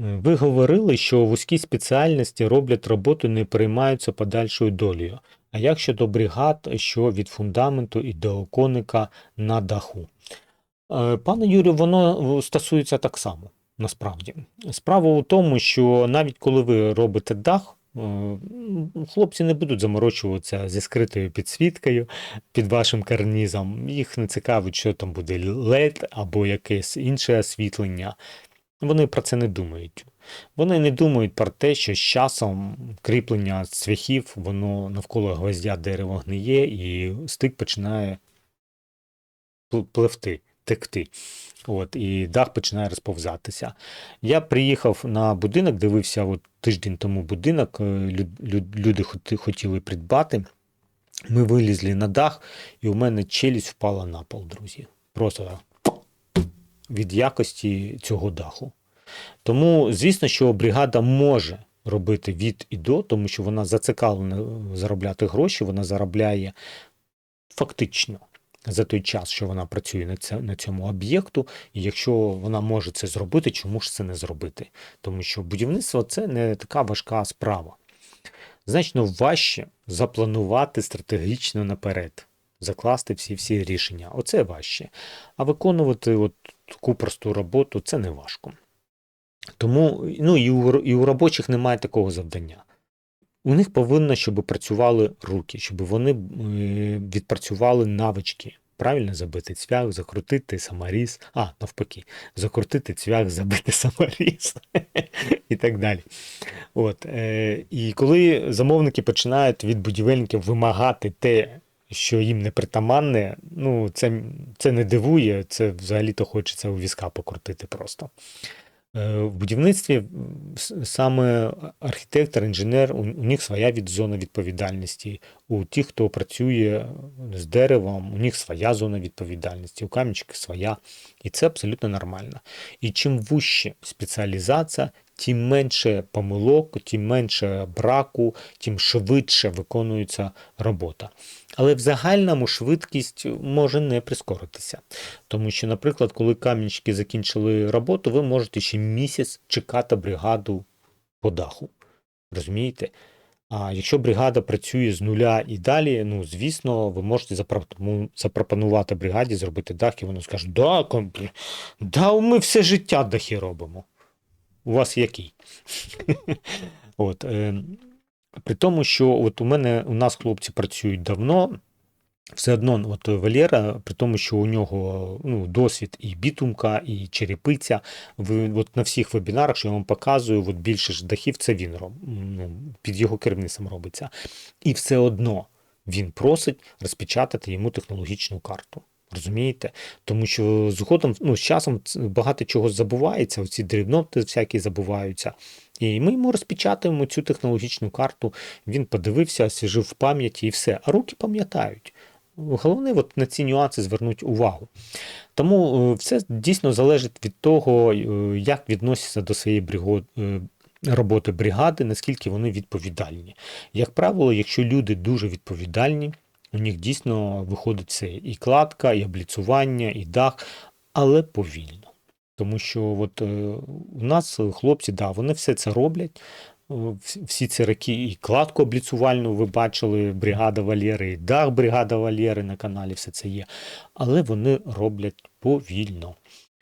ви говорили, що вузькі спеціальності роблять роботу, не переймаються подальшою долею. А як щодо бригад, що від фундаменту і до коника на даху? Е, Пане Юрію, воно стосується так само, насправді. Справа у тому, що навіть коли ви робите дах, е, хлопці не будуть заморочуватися зі скритою підсвіткою під вашим карнізом. Їх не цікавить, що там буде LED або якесь інше освітлення. Вони про це не думають. Вони не думають про те, що з часом кріплення цвяхів, воно навколо гвоздя дерево гниє, і стик починає пливти, текти. От, і дах починає розповзатися. Я приїхав на будинок, дивився от тиждень тому будинок, е, лю- лю- люди хотіли придбати. Ми вилізли на дах, і у мене челюсть впала на пол, друзі. Просто від якості цього даху. Тому, звісно, що бригада може робити від і до, тому що вона зацікавлена заробляти гроші, вона заробляє фактично за той час, що вона працює на цьому об'єкту. І якщо вона може це зробити, чому ж це не зробити? Тому що будівництво це не така важка справа. Значно важче запланувати стратегічно наперед, закласти всі всі рішення. Оце важче. А виконувати от таку просту роботу це не важко. Тому ну, і, у, і у робочих немає такого завдання. У них повинно, щоб працювали руки, щоб вони е, відпрацювали навички. Правильно забити цвях, закрутити саморіз, а, навпаки, закрутити цвях, забити саморіз і так далі. От, е, і коли замовники починають від будівельників вимагати те, що їм не притаманне, ну це, це не дивує, це взагалі-то хочеться у візка покрутити просто. Е, В будівництві саме архітектор, інженер, у, них своя від зона відповідальності. У тих, хто працює з деревом, у них своя зона відповідальності, у камінчиків своя. І це абсолютно нормально. І чим вужче спеціалізація, тим менше помилок, тим менше браку, тим швидше виконується робота. Але в загальному швидкість може не прискоритися. Тому що, наприклад, коли камінчики закінчили роботу, ви можете ще місяць чекати бригаду по даху. Розумієте? А якщо бригада працює з нуля і далі, ну звісно, ви можете запропонувати бригаді зробити дах, і вони скажуть, да, да, ми все життя дахи робимо. У вас який? От, е, при тому, що от у мене у нас хлопці працюють давно. Все одно, от Валєра, при тому, що у нього ну, досвід і бітумка, і черепиця. Ви, от на всіх вебінарах, що я вам показую, от більше ж дахів це він роб, ну, під його керівництвом робиться. І все одно він просить розпечатати йому технологічну карту. Розумієте? Тому що згодом, ну, з часом багато чого забувається, оці дрібноти всякі забуваються. І ми йому розпечатаємо цю технологічну карту. Він подивився, освіжив в пам'яті і все. А руки пам'ятають. Головне, от на ці нюанси звернути увагу. Тому е, все дійсно залежить від того, е, як відносяться до своєї е, роботи бригади, наскільки вони відповідальні. Як правило, якщо люди дуже відповідальні, у них дійсно виходить все і кладка, і обліцування, і дах, але повільно. Тому що от, е, у нас хлопці, да, вони все це роблять. Е, Всі ці роки і кладку обліцувальну ви бачили, бригада Валєри, і дах бригада Валєри на каналі, все це є. Але вони роблять повільно.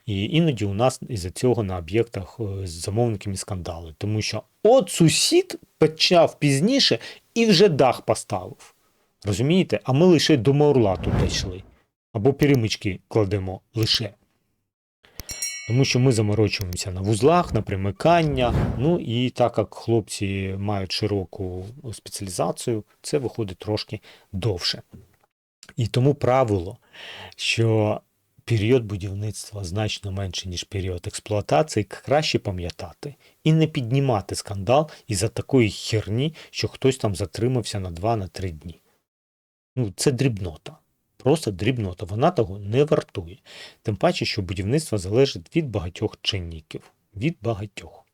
І іноді у нас із-за цього на об'єктах е, з замовниками скандали. Тому що от сусід почав пізніше і вже дах поставив. Розумієте? А ми лише до Маурула тут дійшли. Або перемички кладемо лише. Тому що ми заморочуємося на вузлах, на примикання. Ну і так як хлопці мають широку спеціалізацію, це виходить трошки довше. І тому правило, що період будівництва значно менше, ніж період експлуатації, краще пам'ятати і не піднімати скандал із-за такої херні, що хтось там затримався на 2-3 дні. Ну, це дрібнота. Просто дрібнота. Вона того не вартує. Тим паче, що будівництво залежить від багатьох чинників. Від багатьох.